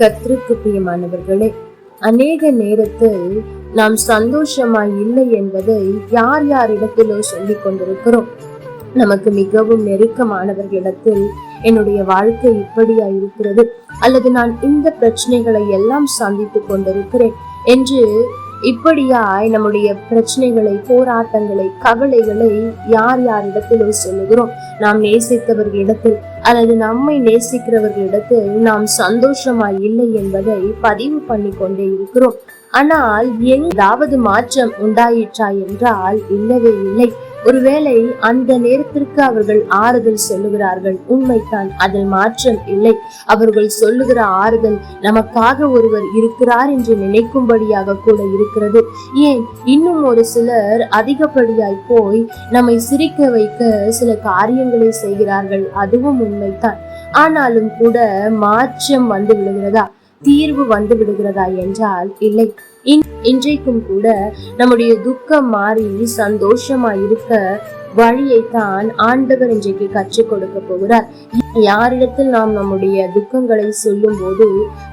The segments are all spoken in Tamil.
கர்த்தருக்கு பிரியமானவர்களே அநேக நேரத்தில் நாம் சந்தோஷமாய் இல்லை என்பதை யார் யார் இடத்திலோ சொல்லிக் கொண்டிருக்கிறோம். நமக்கு மிகவும் நெருக்கமானவர்களிடத்தில் என்னுடைய வாழ்க்கை இப்படியா இருக்கிறது. அல்லது நான் இந்த பிரச்சனைகளை எல்லாம் சந்தித்துக் கொண்டிருக்கிறேன் என்று இப்படியாய் நம்முடைய பிரச்சனைகளை போராட்டங்களை கவலைகளை யார் யார் இடத்திலோ சொல்லுகிறோம். நாம் நேசித்தவர்களிடத்தில் அல்லது நம்மை நேசிக்கிறவர்களிடத்தில் நாம் சந்தோஷமா இல்லை என்பதை பதிவு பண்ணி கொண்டே இருக்கிறோம். ஆனால் எங்காவது மாற்றம் உண்டாயிற்றா என்றால் இல்லவே இல்லை. ஒருவேளை அந்த நேரத்திற்கு அவர்கள் ஆறுதல் சொல்லுகிறார்கள். உண்மைத்தான் அதில் மாற்றம் இல்லை. அவர்கள் சொல்லுகிற ஆறுதல் நமக்காக ஒருவர் இருக்கிறார் என்று நினைக்கும்படியாக கூட இருக்கிறது. ஏன்? இன்னும் ஒரு சிலர் அதிகப்படியாய் போய் நம்மை சிரிக்க வைக்க சில காரியங்களை செய்கிறார்கள். அதுவும் உண்மைதான். ஆனாலும் கூட மாற்றம் வந்து விடுகிறதா? தீர்வு வந்து விடுகிறதா என்றால் இல்லை. இன்றைக்கும் கூட நம்முடைய துக்கம் மாறி சந்தோஷமா இருக்க வழியைத்தான் ஆண்டவர் இன்றைக்கு கற்றுக் கொடுக்க போகிறார். யாரிடத்தில் நாம் நம்முடைய துக்கங்களை சொல்லும் போது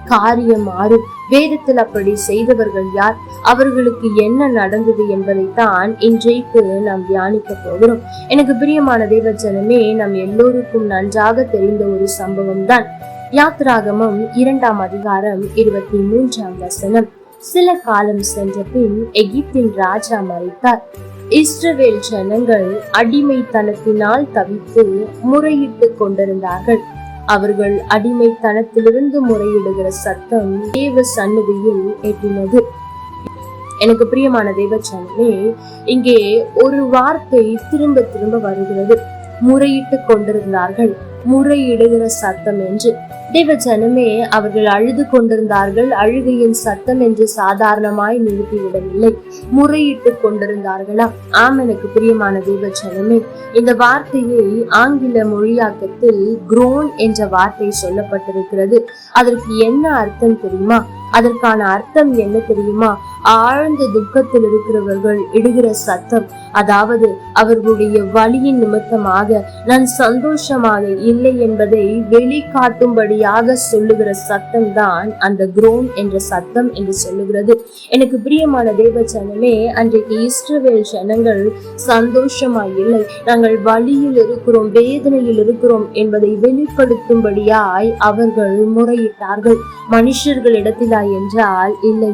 காரியம் மாறும். வேதத்தில் அப்படி செய்தவர்கள் யார்? அவர்களுக்கு என்ன நடந்தது என்பதைத்தான் இன்றைக்கு நாம் தியானிக்க போகிறோம். எனக்கு பிரியமான தேவஜனமே நம் எல்லோருக்கும் நன்றாக தெரிந்த ஒரு சம்பவம் தான் யாத்ராகமம் இரண்டாம் அதிகாரம் இருபத்தி மூன்றாம் வசனம். சில காலம் சென்ற பின் எகிப்தின் ராஜா மறைத்தார் இஸ்ரவேல் ஜனங்கள் அடிமைத்தனத்தினால் தவித்து முறையிட்டு கொண்டிருந்தார்கள். அவர்கள் அடிமைத்தனத்திலிருந்து முறையிடுகிற சத்தம் தேவ சன்னதியில் எட்டினது. எனக்கு பிரியமான தேவச்சனமே இங்கே ஒரு வார்த்தை திரும்ப திரும்ப வருகிறது. முறையிட்டு கொண்டிருந்தார்கள். முறையிடுகிற சத்தம் என்று. தேவஜனமே அவர்கள் அழுது கொண்டிருந்தார்கள். அழுகையின் சத்தம் என்று சாதாரணமாய் நிறுத்திவிடவில்லை. முறையிட்டு கொண்டிருந்தார்களா? ஆம் எனக்கு பிரியமான தேவஜனமே இந்த வார்த்தையை ஆங்கில மொழியாக்கத்தில் குரோன் என்ற வார்த்தை சொல்லப்பட்டிருக்கிறது. அதற்கு என்ன அர்த்தம் தெரியுமா? அதற்கான அர்த்தம் என்ன தெரியுமா? ஆழ்ந்த துக்கத்தில் இருக்கிறவர்கள் இடுகிற சத்தம். அதாவது அவர்களுடைய வழியின் நிமித்தமாக நான் சந்தோஷமாக இல்லை என்பதை வெளிக்காட்டும்படியாக சொல்லுகிற சத்தம் தான் அந்த குரோன் என்ற சத்தம் என்று சொல்லுகிறது. எனக்கு பிரியமான தேவ ஜனமே அன்றைக்கு இஸ்ரவேல் ஜனங்கள் சந்தோஷமாய் இல்லை. நாங்கள் வழியில் இருக்கிறோம் வேதனையில் இருக்கிறோம் என்பதை வெளிப்படுத்தும்படியாய் அவர்கள் முறையிட்டார்கள். மனுஷர்களிடத்திலா என்றால் இல்லை.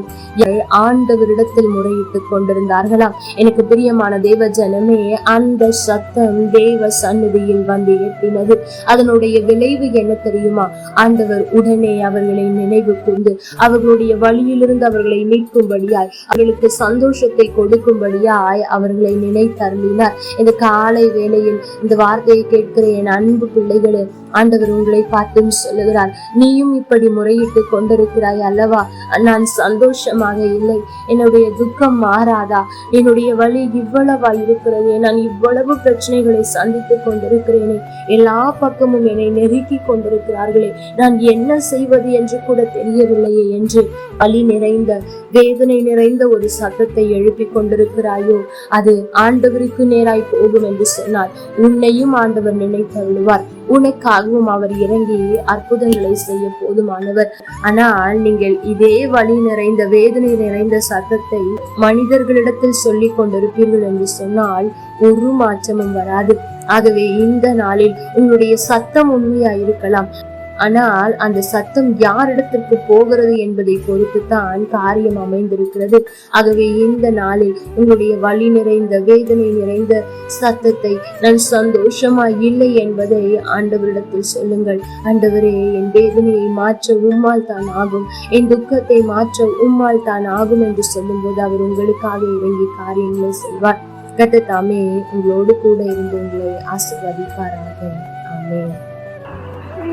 ஆண்டவரிடத்தில் முறையிட்டுக் கொண்டிருந்தார்களாம் எனக்கு பிரியமான தேவ ஜனமே அந்த சத்தம் தேவ சந்நிதியில் வந்து எட்டினது. அதனுடைய விளைவு என்ன தெரியுமா? ஆண்டவர் உடனே அவர்களை நினைவு கூர்ந்து அவர்களுடைய வழியிலிருந்து அவர்களை மீட்கும்படியாய் அவர்களுக்கு சந்தோஷத்தை கொடுக்கும்படியாய் அவர்களை நினைத்தருளினார். இந்த காலை வேளையில் இந்த வார்த்தையை கேட்கிற என் அன்பு பிள்ளைகளே ஆண்டவர் உங்களை பார்த்தும் சொல்லுகிறார். நீயும் இப்படி முறையிட்டு கொண்டிருக்கிறாய் அல்லவா? நான் சந்தோஷமாக இல்லை. என்னுடைய துக்கம் மாறாதா? என்னுடைய வழி இவ்வளவா இருக்கிறது. நான் இவ்வளவு பிரச்சனைகளை சந்தித்துக் கொண்டிருக்கிறேனே. எல்லா பக்கமும் என்னை நெருக்கி கொண்டிருக்கிறார்களே. நான் என்ன செய்வது என்று கூட தெரியவில்லையே என்று வலி நிறைந்த வேதனை நிறைந்த ஒரு சத்தத்தை எழுப்பிக் கொண்டிருக்கிறாயோ? அது ஆண்டவருக்கு நேராய் போகும் என்று சொன்னார். உன்னையும் ஆண்டவர் நினைத்தருளுவார் உனக்காகவும் அவர் இறங்கி அற்புதங்களை செய்ய போதுமானவர். ஆனால் நீங்கள் இதே வழி நிறைந்த வேதனை நிறைந்த சத்தத்தை மனிதர்களிடத்தில் சொல்லிக் கொண்டிருப்பீர்கள் என்று சொன்னால் ஒரு மாற்றமும் வராது. ஆகவே இந்த நாளில் உங்களுடைய சத்தம் உண்மையா இருக்கலாம் ஆனால் அந்த சத்தம் யாரிடத்திற்கு போகிறது என்பதை பொறுத்து தான் காரியம் அமைந்திருக்கிறது. ஆகவே இந்த நாளில் உங்களுடைய வழி நிறைந்த வேதனை நிறைந்த சத்தத்தை நான் சந்தோஷமா இல்லை என்பதை ஆண்டவரிடத்தில் சொல்லுங்கள். ஆண்டவரே என் வேதனையை மாற்ற உம்மால் தான் ஆகும். என் துக்கத்தை மாற்ற உம்மால் தான் ஆகும் என்று சொல்லும்போது அவர் உங்களுக்காக இறங்கி காரியங்களை செய்வார். கத்த தாமே உங்களோடு கூட இருந்து உங்களை ஆசிர்வதிப்பாராக. ஆமே